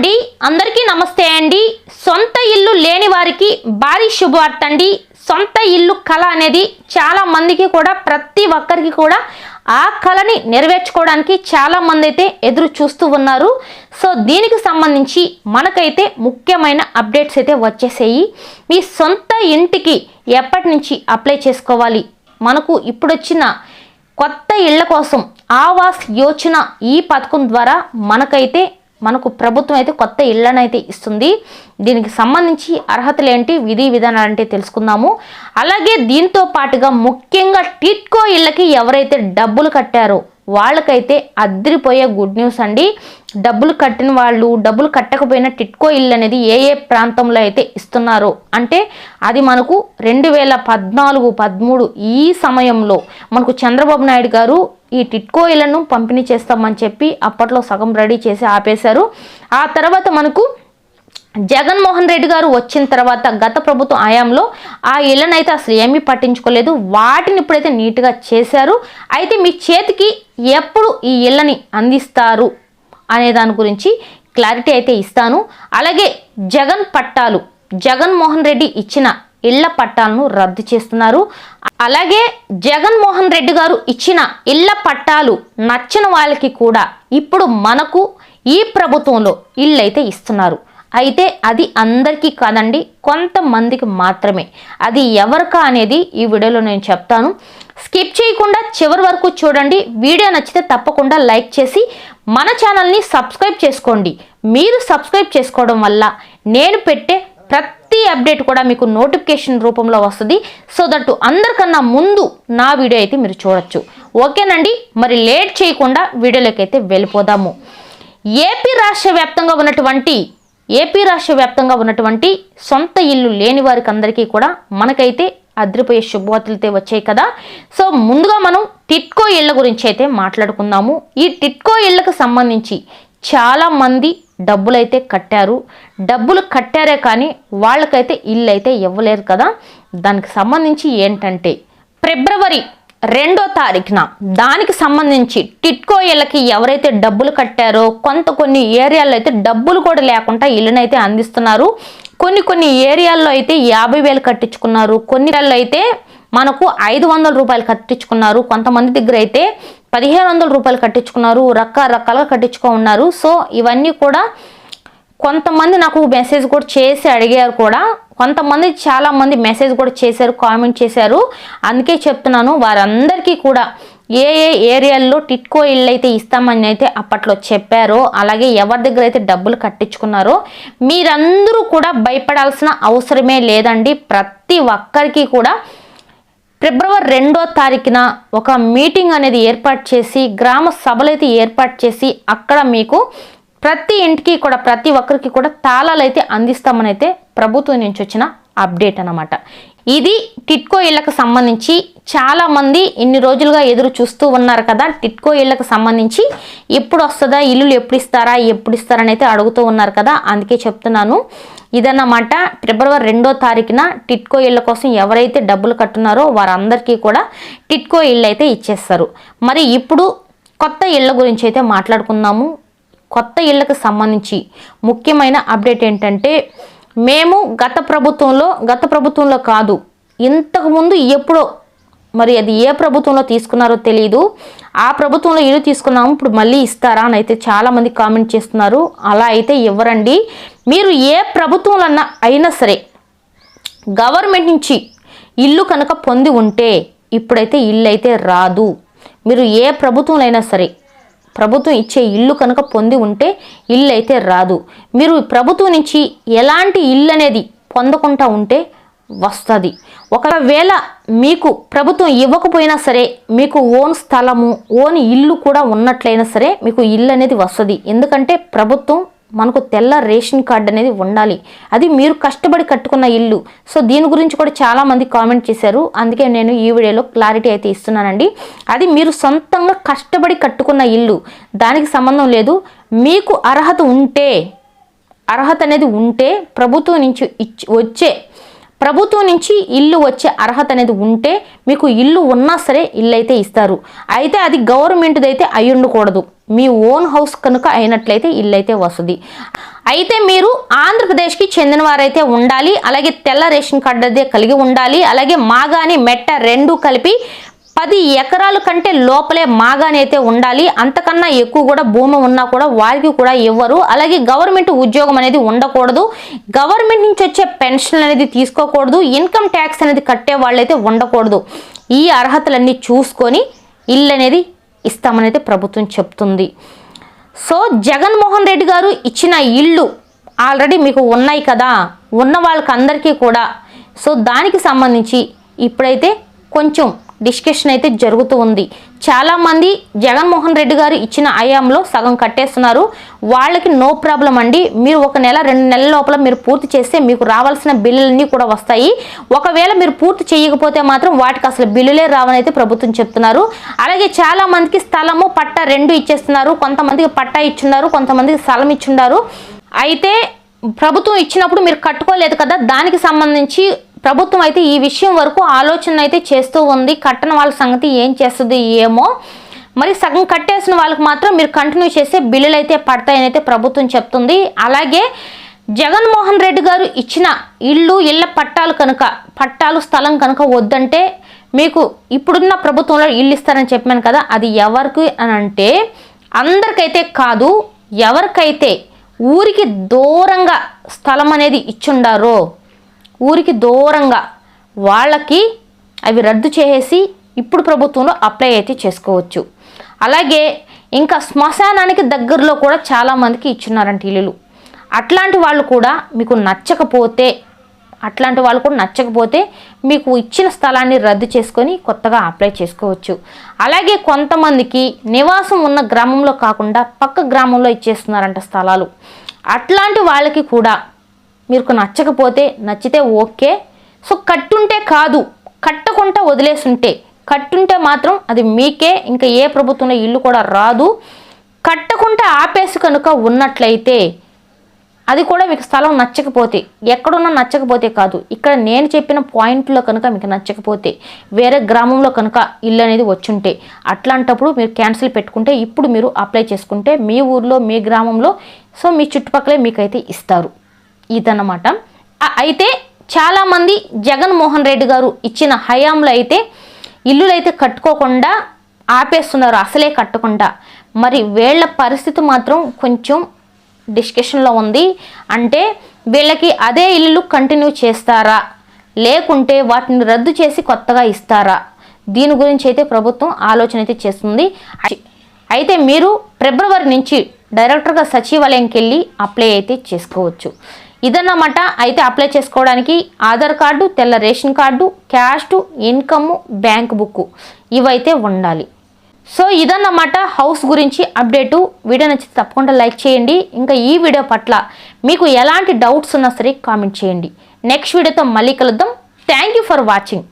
అండి. అందరికీ నమస్తే అండి. సొంత ఇల్లు లేని వారికి భారీ శుభవార్త అండి. సొంత ఇల్లు కళ అనేది చాలా మందికి కూడా ప్రతి ఒక్కరికి కూడా ఆ కళని నెరవేర్చుకోవడానికి చాలా మంది అయితే ఎదురు చూస్తూ ఉన్నారు. సో దీనికి సంబంధించి మనకైతే ముఖ్యమైన అప్డేట్స్ అయితే వచ్చేసాయి. మీ సొంత ఇంటికి ఎప్పటి నుంచి అప్లై చేసుకోవాలి? మనకు ఇప్పుడు వచ్చిన కొత్త ఇళ్ళ కోసం ఆవాస్ యోచన ఈ పథకం ద్వారా మనకైతే మనకు ప్రభుత్వం అయితే కొత్త ఇళ్ళను అయితే ఇస్తుంది. దీనికి సంబంధించి అర్హతలు ఏంటి విధి విధానాలు అంటే తెలుసుకుందాము. అలాగే దీంతో పాటుగా ముఖ్యంగా టిట్కో ఇళ్ళకి ఎవరైతే డబ్బులు కట్టారో వాళ్ళకైతే అద్దరిపోయే గుడ్ న్యూస్ అండి. డబ్బులు కట్టిన వాళ్ళు డబ్బులు కట్టకపోయినా టిట్కో ఇల్లు అనేది ఏ ఏ ప్రాంతంలో అయితే ఇస్తున్నారో అంటే అది మనకు రెండు వేల పద్నాలుగు పదమూడు ఈ సమయంలో మనకు చంద్రబాబు నాయుడు గారు ఈ టిట్కో ఇళ్ళను పంపిణీ చేస్తామని చెప్పి అప్పట్లో సగం రెడీ చేసి ఆపేశారు. ఆ తర్వాత మనకు జగన్మోహన్ రెడ్డి గారు వచ్చిన తర్వాత గత ప్రభుత్వం హయాంలో ఆ ఇళ్ళను అయితే అసలు ఏమీ పట్టించుకోలేదు. వాటిని ఇప్పుడైతే నీట్గా చేశారు. అయితే మీ చేతికి ఎప్పుడు ఈ ఇళ్ళని అందిస్తారు అనే దాని గురించి క్లారిటీ అయితే ఇస్తాను. అలాగే జగన్ పట్టాలు జగన్మోహన్ రెడ్డి ఇచ్చిన ఇళ్ళ పట్టాలను రద్దు చేస్తున్నారు. అలాగే జగన్మోహన్ రెడ్డి గారు ఇచ్చిన ఇళ్ళ పట్టాలు నచ్చిన వాళ్ళకి కూడా ఇప్పుడు మనకు ఈ ప్రభుత్వంలో ఇళ్ళైతే అయితే ఇస్తున్నారు. అయితే అది అందరికీ కాదండి కొంతమందికి మాత్రమే. అది ఎవరికా అనేది ఈ వీడియోలో నేను చెప్తాను. స్కిప్ చేయకుండా చివరి వరకు చూడండి. వీడియో నచ్చితే తప్పకుండా లైక్ చేసి మన ఛానల్ని సబ్స్క్రైబ్ చేసుకోండి. మీరు సబ్స్క్రైబ్ చేసుకోవడం వల్ల నేను పెట్టే ప్రతి అప్డేట్ కూడా మీకు నోటిఫికేషన్ రూపంలో వస్తుంది. సో దట్ అందరికన్నా ముందు నా వీడియో అయితే మీరు చూడొచ్చు. ఓకేనండి? మరి లేట్ చేయకుండా వీడియోలోకి అయితే వెళ్ళిపోదాము. ఏపీ రాష్ట్ర వ్యాప్తంగా ఉన్నటువంటి ఏపీ రాష్ట్ర వ్యాప్తంగా ఉన్నటువంటి సొంత ఇల్లు లేని వారికి అందరికీ కూడా మనకైతే అదిరిపోయే శుభవార్తలతో వచ్చాయి కదా. సో ముందుగా మనం టిట్కో ఇళ్ళ గురించి అయితే మాట్లాడుకుందాము. ఈ టిట్కో ఇళ్ళకు సంబంధించి చాలామంది డబ్బులైతే కట్టారు. డబ్బులు కట్టారే కానీ వాళ్ళకైతే ఇల్లు అయితే ఇవ్వలేరు కదా. దానికి సంబంధించి ఏంటంటే ఫిబ్రవరి రెండో తారీఖున దానికి సంబంధించి టిట్కో ఇళ్ళకి ఎవరైతే డబ్బులు కట్టారో కొంత కొన్ని ఏరియాల్లో అయితే డబ్బులు కూడా లేకుండా ఇళ్ళనైతే అందిస్తున్నారు. కొన్ని కొన్ని ఏరియాల్లో అయితే యాభై వేలు కట్టించుకున్నారు. కొన్ని అయితే మనకు ఐదు వందల రూపాయలు కట్టించుకున్నారు. కొంతమంది దగ్గర అయితే పదిహేను వందల రూపాయలు కట్టించుకున్నారు. రకరకాలుగా కట్టించుకో ఉన్నారు. సో ఇవన్నీ కూడా కొంతమంది నాకు మెసేజ్ కూడా చేసి అడిగారు కూడా. కొంతమంది చాలామంది మెసేజ్ కూడా చేశారు కామెంట్ చేశారు. అందుకే చెప్తున్నాను వారందరికీ కూడా ఏ ఏ ఏరియాల్లో టిట్కో ఇళ్ళు అయితే ఇస్తామని అయితే అప్పట్లో చెప్పారో అలాగే ఎవరి దగ్గర అయితే డబ్బులు కట్టించుకున్నారో మీరందరూ కూడా భయపడాల్సిన అవసరమే లేదండి. ప్రతి ఒక్కరికి కూడా ఫిబ్రవరి రెండో తారీఖున ఒక మీటింగ్ అనేది ఏర్పాటు చేసి గ్రామ సభలు అయితే ఏర్పాటు చేసి అక్కడ మీకు ప్రతి ఇంటికి కూడా ప్రతి ఒక్కరికి కూడా తాళాలు అయితే అందిస్తామని అయితే ప్రభుత్వం నుంచి వచ్చిన అప్డేట్ అన్నమాట. ఇది టిట్కో ఇళ్ళకు సంబంధించి చాలామంది ఇన్ని రోజులుగా ఎదురు చూస్తూ ఉన్నారు కదా టిట్కో ఇళ్ళకు సంబంధించి ఎప్పుడు వస్తుందా ఇల్లులు ఎప్పుడు ఇస్తారా ఎప్పుడు ఇస్తారని అయితే అడుగుతూ ఉన్నారు కదా అందుకే చెప్తున్నాను. ఇదన్నమాట ఫిబ్రవరి రెండో తారీఖున టిట్కో ఇళ్ళ కోసం ఎవరైతే డబ్బులు కట్టున్నారో వారందరికీ కూడా టిట్కో ఇళ్ళు అయితే ఇచ్చేస్తారు. మరి ఇప్పుడు కొత్త ఇళ్ళ గురించి అయితే మాట్లాడుకుందాము. కొత్త ఇళ్ళకు సంబంధించి ముఖ్యమైన అప్డేట్ ఏంటంటే మేము గత ప్రభుత్వంలో గత ప్రభుత్వంలో కాదు ఇంతకుముందు ఎప్పుడో మరి అది ఏ ప్రభుత్వంలో తీసుకున్నారో తెలియదు ఆ ప్రభుత్వంలో ఇల్లు తీసుకున్నాము ఇప్పుడు మళ్ళీ ఇస్తారా అని అయితే చాలామంది కామెంట్ చేస్తున్నారు. అలా అయితే ఇవ్వరండి. మీరు ఏ ప్రభుత్వంలో అయినా సరే గవర్నమెంట్ నుంచి ఇల్లు కనుక పొంది ఉంటే ఇప్పుడైతే ఇల్లు అయితే రాదు. మీరు ఏ ప్రభుత్వంలో అయినా సరే ప్రభుత్వం ఇచ్చే ఇల్లు కనుక పొంది ఉంటే ఇల్లు అయితే రాదు. మీరు ప్రభుత్వం నుంచి ఎలాంటి ఇల్లు అనేది పొందకుండా ఉంటే వస్తుంది. ఒకవేళ మీకు ప్రభుత్వం ఇవ్వకపోయినా సరే మీకు ఓన్ స్థలము ఓన్ ఇల్లు కూడా ఉన్నట్లయినా సరే మీకు ఇల్లు అనేది వస్తుంది. ఎందుకంటే ప్రభుత్వం మనకు తెల్ల రేషన్ కార్డ్ అనేది ఉండాలి. అది మీరు కష్టపడి కట్టుకున్న ఇల్లు. సో దీని గురించి కూడా చాలామంది కామెంట్ చేశారు. అందుకే నేను ఈ వీడియోలో క్లారిటీ అయితే ఇస్తున్నానండి. అది మీరు సొంతంగా కష్టపడి కట్టుకున్న ఇల్లు. దానికి సంబంధం లేదు. మీకు అర్హత ఉంటే అర్హత అనేది ఉంటే ప్రభుత్వం నుంచి ఇచ్చి వచ్చే ప్రభుత్వం నుంచి ఇల్లు వచ్చే అర్హత అనేది ఉంటే మీకు ఇల్లు ఉన్నా సరే ఇల్లు అయితే ఇస్తారు. అయితే అది గవర్నమెంట్ది అయితే అయి ఉండకూడదు మీ ఓన్ హౌస్ కనుక అయినట్లయితే ఇల్లు అయితే వస్తుంది అయితే మీరు ఆంధ్రప్రదేశ్కి చెందినవారైతే ఉండాలి అలాగే తెల్ల రేషన్ కార్డు అయితే కలిగి ఉండాలి అలాగే మాగాని మెట్ట రెండు కలిపి పది ఎకరాల కంటే లోపలే మాగానైతే ఉండాలి. అంతకన్నా ఎక్కువ కూడా భూమి ఉన్నా కూడా వారికి కూడా ఇవ్వరు. అలాగే గవర్నమెంట్ ఉద్యోగం అనేది ఉండకూడదు. గవర్నమెంట్ నుంచి వచ్చే పెన్షన్ అనేది తీసుకోకూడదు. ఇన్కమ్ ట్యాక్స్ అనేది కట్టే వాళ్ళైతే ఉండకూడదు. ఈ అర్హతలన్నీ చూసుకొని ఇల్లు అనేది ఇస్తామనైతే ప్రభుత్వం చెప్తుంది. సో జగన్మోహన్ రెడ్డి గారు ఇచ్చిన ఇల్లు ఆల్రెడీ మీకు ఉన్నాయి కదా. ఉన్న వాళ్ళకి అందరికీ కూడా. సో దానికి సంబంధించి ఇప్పుడైతే కొంచెం డిస్కషన్ అయితే జరుగుతూ ఉంది. చాలామంది జగన్మోహన్ రెడ్డి గారు ఇచ్చిన అయాంలో సగం కట్టేస్తున్నారు. వాళ్ళకి నో ప్రాబ్లం అండి. మీరు ఒక నెల రెండు నెలల లోపల మీరు పూర్తి చేస్తే మీకు రావాల్సిన బిల్లులన్నీ కూడా వస్తాయి. ఒకవేళ మీరు పూర్తి చేయకపోతే మాత్రం వాటికి అసలు బిల్లులే రావని అయితే ప్రభుత్వం చెప్తున్నారు. అలాగే చాలామందికి స్థలము పట్ట రెండు ఇచ్చేస్తున్నారు. కొంతమందికి పట్టా ఇచ్చున్నారు కొంతమందికి స్థలం ఇచ్చున్నారు అయితే ప్రభుత్వం ఇచ్చినప్పుడు మీరు కట్టుకోలేదు కదా? దానికి సంబంధించి ప్రభుత్వం అయితే ఈ విషయం వరకు ఆలోచన అయితే చేస్తూ ఉంది. కట్టని వాళ్ళ సంగతి ఏం చేస్తుంది ఏమో. మరి సగం కట్టేసిన వాళ్ళకి మాత్రం మీరు కంటిన్యూ చేస్తే బిల్లులు అయితే పడతాయని అయితే ప్రభుత్వం చెప్తుంది. అలాగే జగన్మోహన్ రెడ్డి గారు ఇచ్చిన ఇల్లు ఇళ్ళ పట్టాలు కనుక పట్టాలు స్థలం కనుక వద్దంటే మీకు ఇప్పుడున్న ప్రభుత్వంలో ఇల్లు ఇస్తారని చెప్పాను కదా అది ఎవరికి అని అంటే అందరికైతే కాదు ఎవరికైతే ఊరికి దూరంగా స్థలం అనేది ఇచ్చుండారో ఊరికి దూరంగా వాళ్ళకి అవి రద్దు చేసేసి ఇప్పుడు ప్రభుత్వంలో అప్లై అయితే చేసుకోవచ్చు. అలాగే ఇంకా శ్మశానానికి దగ్గరలో కూడా చాలామందికి ఇచ్చున్నారంట ఇల్లులు. అట్లాంటి వాళ్ళు కూడా మీకు నచ్చకపోతే అట్లాంటి వాళ్ళు కూడా నచ్చకపోతే మీకు ఇచ్చిన స్థలాన్ని రద్దు చేసుకొని కొత్తగా అప్లై చేసుకోవచ్చు. అలాగే కొంతమందికి నివాసం ఉన్న గ్రామంలో కాకుండా పక్క గ్రామంలో ఇచ్చేస్తున్నారంట స్థలాలు. అట్లాంటి వాళ్ళకి కూడా మీకు నచ్చకపోతే నచ్చితే ఓకే. సో కట్టుంటే కాదు. కట్టకుండా వదిలేసుంటే. కట్టుంటే మాత్రం అది మీకే. ఇంకా ఏ ప్రభుత్వంలో ఇల్లు కూడా రాదు. కట్టకుండా ఆపేసి కనుక ఉన్నట్లయితే అది కూడా మీకు స్థలం నచ్చకపోతే ఎక్కడున్నా నచ్చకపోతే కాదు. ఇక్కడ నేను చెప్పిన పాయింట్లో కనుక మీకు నచ్చకపోతే వేరే గ్రామంలో కనుక ఇల్లు అనేది వచ్చుంటే అట్లాంటప్పుడు మీరు క్యాన్సిల్ పెట్టుకుంటే ఇప్పుడు మీరు అప్లై చేసుకుంటే మీ ఊర్లో మీ గ్రామంలో సో మీ చుట్టుపక్కలే మీకైతే ఇస్తారు. ఇదన్నమాట. అయితే చాలామంది జగన్మోహన్ రెడ్డి గారు ఇచ్చిన హయాంలో అయితే ఇల్లులు అయితే కట్టుకోకుండా ఆపేస్తున్నారు అసలే కట్టకుండా. మరి వీళ్ళ పరిస్థితి మాత్రం కొంచెం డిస్కషన్లో ఉంది. అంటే వీళ్ళకి అదే ఇల్లు కంటిన్యూ చేస్తారా? లేకుంటే వాటిని రద్దు చేసి కొత్తగా ఇస్తారా? దీని గురించి అయితే ప్రభుత్వం ఆలోచన అయితే చేస్తుంది. అయితే మీరు ఫిబ్రవరి నుంచి డైరెక్టర్గా సచివాలయంకి వెళ్ళి అప్లై అయితే చేసుకోవచ్చు. ఇదన్నమాట. అయితే అప్లై చేసుకోవడానికి ఆధార్ కార్డు తెల్ల ration card cash income bank book ఇవైతే ఉండాలి. సో ఇదన్నమాట హౌస్ గురించి అప్డేటు వీడియో నచ్చితే తప్పకుండా లైక్ చేయండి. ఇంకా ఈ వీడియో పట్ల మీకు ఎలాంటి డౌట్స్ ఉన్నా సరే కామెంట్ చేయండి. నెక్స్ట్ వీడియోతో మళ్ళీ కలుద్దాం. Thank you for watching